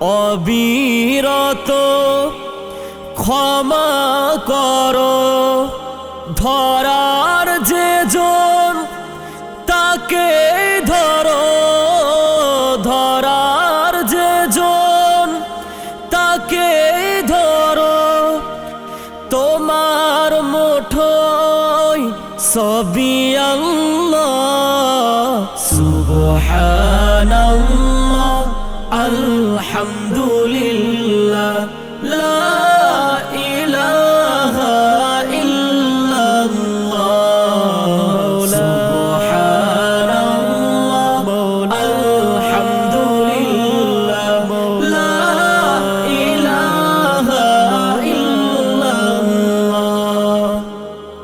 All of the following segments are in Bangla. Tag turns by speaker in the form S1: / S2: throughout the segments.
S1: অবিরত ক্ষমা করো। ধরার যে জন তাকে ধরো। ধরার যে জন তাকে ধরো। তোমার মুঠোয় সবই আল্লাহ, সুবহানাল্লাহ আলহামদুলিল্লাহ লা ইলাহা ইল্লাল্লাহ সুবহানাল্লাহ আলহামদুলিল্লাহ লা ইলাহা ইল্লাল্লাহ।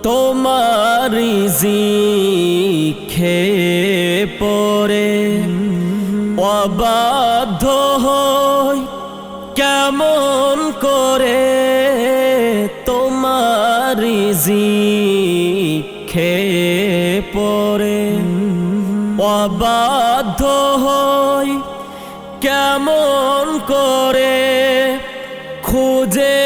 S1: তোমার খেয়ে পরে অবাধ্য কেমন করে তোমার খেয়ে পরে অবাধ্য হয় কেমন করে খুঁজে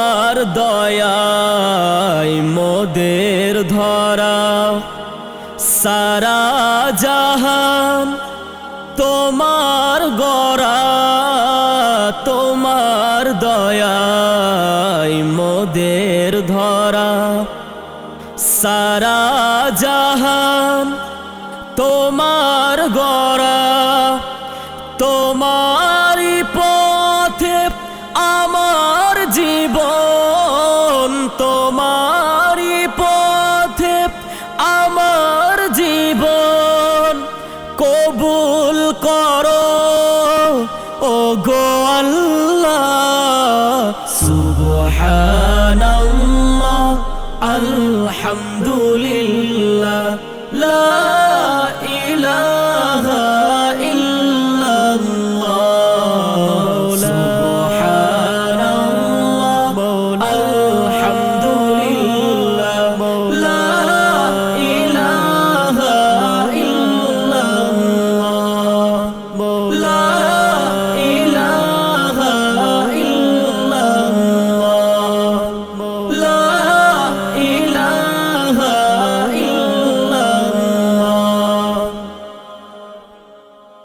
S1: তোমার দয়ায় মোদের ধরা। সারা জাহান তোমার গড়া, তোমার দয়ায় মোদের ধরা। সারা জাহান তোমার গড়া তোমারই الہ